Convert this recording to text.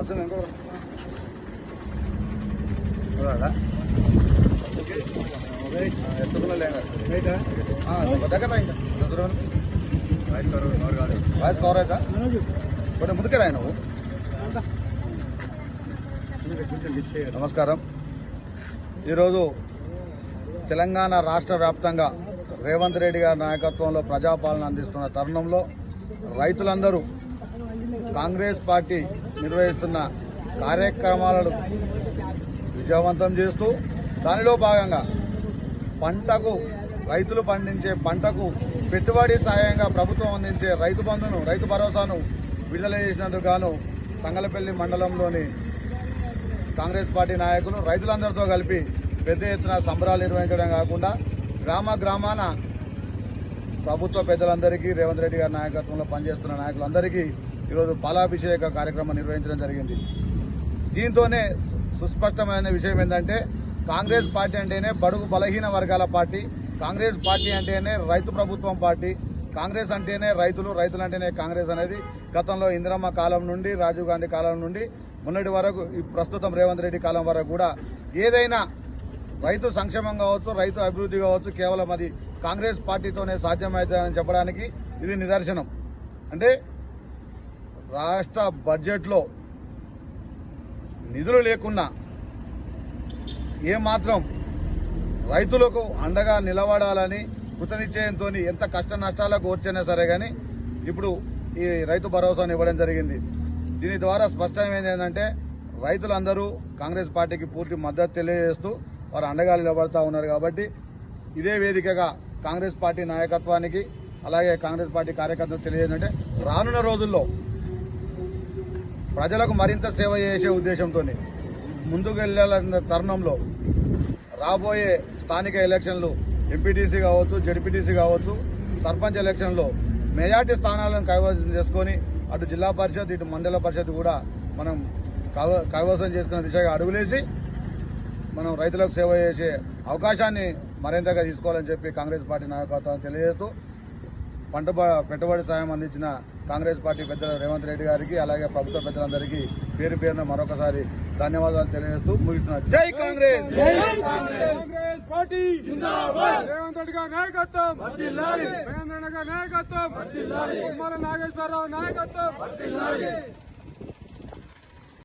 అసలు దగ్గర రా ఇంకా ఇంత దూరం వాయిస్ కవర్ అవుతా కొంచెం ముందుకే రాయి నువ్వు. నమస్కారం. ఈరోజు తెలంగాణ రాష్ట్ర వ్యాప్తంగా రేవంత్ రెడ్డి గారి నాయకత్వంలో ప్రజాపాలన అందిస్తున్న తరుణంలో రైతులందరూ కాంగ్రెస్ పార్టీ నిర్వహిస్తున్న కార్యక్రమాలను విజయవంతం చేస్తూ దానిలో భాగంగా పంటకు రైతులు పండించే పంటకు పెట్టుబడి సాయంగా ప్రభుత్వం అందించే రైతు బంధును రైతు భరోసాను విడుదల చేసినందుకు గాను తంగలపల్లి మండలంలోని కాంగ్రెస్ పార్టీ నాయకులు రైతులందరితో కలిపి పెద్ద ఎత్తున సంబరాలు నిర్వహించడం కాకుండా గ్రామ గ్రామాన ప్రభుత్వ పెద్దలందరికీ రేవంత్ రెడ్డి గారి నాయకత్వంలో పనిచేస్తున్న నాయకులందరికీ ఈరోజు పాలాభిషేక కార్యక్రమం నిర్వహించడం జరిగింది. దీంతోనే సుస్పష్టమైన విషయం ఏంటంటే కాంగ్రెస్ పార్టీ అంటేనే బడుగు బలహీన వర్గాల పార్టీ కాంగ్రెస్ పార్టీ అంటేనే రైతు ప్రభుత్వం పార్టీ కాంగ్రెస్ అంటేనే రైతులు రైతులు అంటేనే కాంగ్రెస్ అనేది గతంలో ఇందిరమ్మ కాలం నుండి రాజీవ్ గాంధీ కాలం నుండి మొన్నటి వరకు ప్రస్తుతం రేవంత్ రెడ్డి కాలం వరకు కూడా ఏదైనా రైతు సంక్షేమం కావచ్చు రైతు అభివృద్ధి కావచ్చు కేవలం అది కాంగ్రెస్ పార్టీతోనే సాధ్యమవుతుందని చెప్పడానికి ఇది నిదర్శనం. అంటే రాష్ట్ర బడ్జెట్లో నిధులు లేకున్నా ఏమాత్రం రైతులకు అండగా నిలబడాలని కృతనిశ్చయంతో ఎంత కష్ట నష్టాలకు వచ్చినా సరే కానీ ఇప్పుడు ఈ రైతు భరోసాను ఇవ్వడం జరిగింది. దీని ద్వారా స్పష్టమైంది ఏంటంటే రైతులందరూ కాంగ్రెస్ పార్టీకి పూర్తి మద్దతు తెలియజేస్తూ వారు అండగా నిలబడతా ఉన్నారు కాబట్టి ఇదే వేదికగా కాంగ్రెస్ పార్టీ నాయకత్వానికి అలాగే కాంగ్రెస్ పార్టీ కార్యకర్తలకు తెలియజేందంటే రానున్న రోజుల్లో ప్రజలకు మరింత సేవ చేసే ఉద్దేశంతో ముందుకు వెళ్ళాలన్న తరుణంలో రాబోయే స్థానిక ఎలక్షన్లు ఎంపీటీసీ కావచ్చు జడ్పీటీసీ కావచ్చు సర్పంచ్ ఎలక్షన్లో మెజార్టీ స్థానాలను కైవసం చేసుకొని అటు జిల్లా పరిషత్ ఇటు మండల పరిషత్ కూడా మనం కైవసం చేసుకున్న దిశగా అడుగులేసి మనం రైతులకు సేవ చేసే అవకాశాన్ని మరింతగా తీసుకోవాలని చెప్పి కాంగ్రెస్ పార్టీ నాయకత్వం తెలియజేస్తూ పంట పెట్టుబడి సాయం అందించిన కాంగ్రెస్ పార్టీ పెద్దలు రేవంత్ రెడ్డి గారికి అలాగే ప్రభుత్వ పెద్దలందరికీ పేరు పేరున మరొకసారి ధన్యవాదాలు తెలియజేస్తూ ముగిస్తున్నా. జై కాంగ్రెస్! కాంగ్రెస్! పార్టీ జిందాబాద్! రేవంత్ రెడ్డి గారి నాయకత్వం! నాయకత్వం! నాగేశ్వరరావు నాయకత్వం!